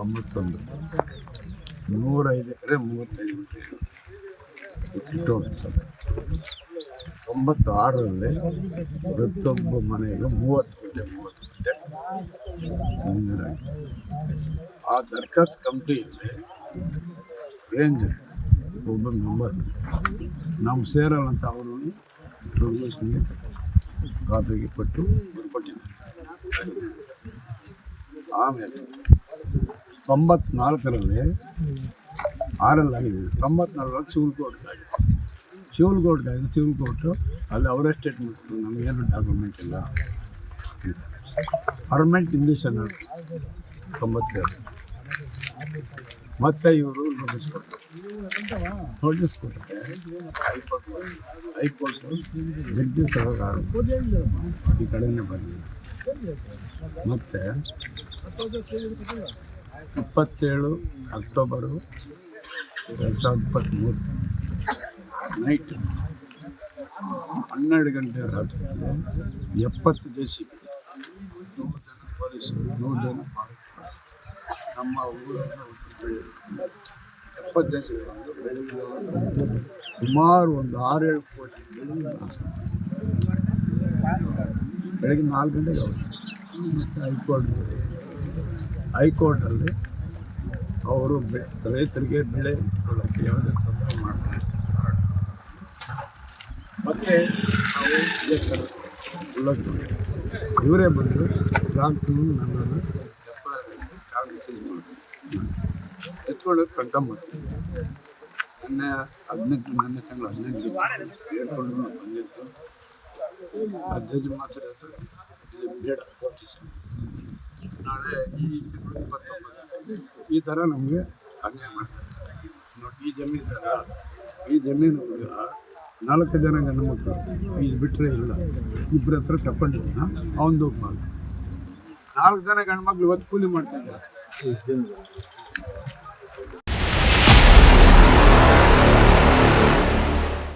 ತೊಂಬತ್ತೊಂದು. ನೂರೈದು ಎಕರೆ ಮೂವತ್ತೈದು ಇಟ್ಟೋರು ತೊಂಬತ್ತಾರರಲ್ಲಿ ಪ್ರತಿಯೊಬ್ಬ ಮನೆಯಲ್ಲಿ ಮೂವತ್ತು ಗುಂಟೆ ಮೂವತ್ತು ಗುಂಟೆ ನೀರಾಗಿ ಆ ದರ್ಖಾಸ್ತು ಕಂಪ್ನಿಯಲ್ಲಿ ರೇಂಜ್ ಒಬ್ಬ ನಂಬರ್ ನಮ್ಮ ಸೇರಲ್ಲ ಅಂತ ಅವರು ಕಾಪಿಗೆ ಕೊಟ್ಟು ಬರ್ಕೊಟ್ಟಿದ್ದಾರೆ ಆಮೇಲೆ ತೊಂಬತ್ನಾಲ್ಕರಲ್ಲಿ ಆರಲ್ಲಿ ಆಗಿದೆ. ತೊಂಬತ್ನಾಲ್ಕರಲ್ಲಿ ಸಿವಿಲ್ ಕೋರ್ಟ್ ಆಗಿದೆ. ಸಿವಿಲ್ ಕೋರ್ಟ್ ಆಗಿದೆ. ಸಿವಿಲ್ ಕೋರ್ಟು ಅಲ್ಲಿ ಅವರೇ ಸ್ಟೇಟ್ಮೆಂಟ್ ನಮಗೇನು ಡಾಕ್ಯುಮೆಂಟ್ ಇಲ್ಲ ಪರ್ಮನೆಂಟ್ ಇಂಡಿಷನ್ ತೊಂಬತ್ತೇಳು. ಮತ್ತೆ ಇವರು ನೋಟಿಸ್ ಕೊಟ್ಟರು ನೋಟಿಸ್ ಕೊಟ್ಟರೆ ಹೈಕೋರ್ಟ್ ಜಡ್ಜಿ ಸಹಕಾರ ಈ ಕಡೆನೇ ಬಂದಿದೆ. ಮತ್ತು ಇಪ್ಪತ್ತೇಳು ಅಕ್ಟೋಬರು ಎರಡು ಸಾವಿರದ ಇಪ್ಪತ್ತ್ಮೂರು. ನೈಟ್ ಹನ್ನೆರಡು ಗಂಟೆ ರಾತ್ರಿ. ಎಪ್ಪತ್ತು ಜೆ ಸಿ ಬಿ ನೂರು ಜನ ಪೊಲೀಸರು ನೂರು ಜನ ನಮ್ಮ ಊರನ್ನು ಎಪ್ಪತ್ತು ಜೆ ಸಿ ಬಿ ಸುಮಾರು ಒಂದು ಆರೇಳು ಕೋಟಿ. ಬೆಳಗ್ಗೆ ನಾಲ್ಕು ಗಂಟೆಗೆ ಹೈಕೋರ್ಟ್ ಹೈಕೋರ್ಟಲ್ಲಿ ಅವರು ಬೆ, ರೈತರಿಗೆ ಬೆಳೆ ಕೊಡೋಕ್ಕೆ ಯಾವುದೇ ತೊಂದರೆ ಮಾಡ್ತಾರೆ. ಮತ್ತು ನಾವು. ಇವರೇ ಬಂದು ಗ್ರಾಮ ನನ್ನನ್ನು ಎತ್ಕೊಂಡು ಕರ್ಕೊಂಬರ್ತೀನಿ ನನ್ನ ಹದಿನೆಂಟು ನನ್ನ ತಿಂಗಳು ಹದಿನೆಂಟು ಹೇಳ್ಕೊಂಡು ಬಂದಿತ್ತು ಹದಿನೈದು ಮಾತ್ರ ಬೇಡ ನೋಟಿಸ್ ನಾಳೆ ಈ ತಿಂಗಳು ಇಪ್ಪತ್ತೊಂಬತ್ತು ಈ ಥರ ನಮಗೆ ಅನ್ಯಾಯ ಮಾಡ್ತಾರೆ. ನೋಡಿ, ಈ ಜಮೀನು ಈ ಜಮೀನು ನಾಲ್ಕು ಜನ ಗಂಡು ಮಕ್ಕಳು ಇದು. ಬಿಟ್ಟರೆ ಇಲ್ಲ. ಇಬ್ಬರ ಹತ್ರ ತಗೊಂಡಿದ್ದ ಅವನದು ನಾಲ್ಕು ಜನ ಗಂಡು ಮಕ್ಳು ಇವತ್ತು ಕೂಲಿ ಮಾಡ್ತಿದ್ದಾರೆ.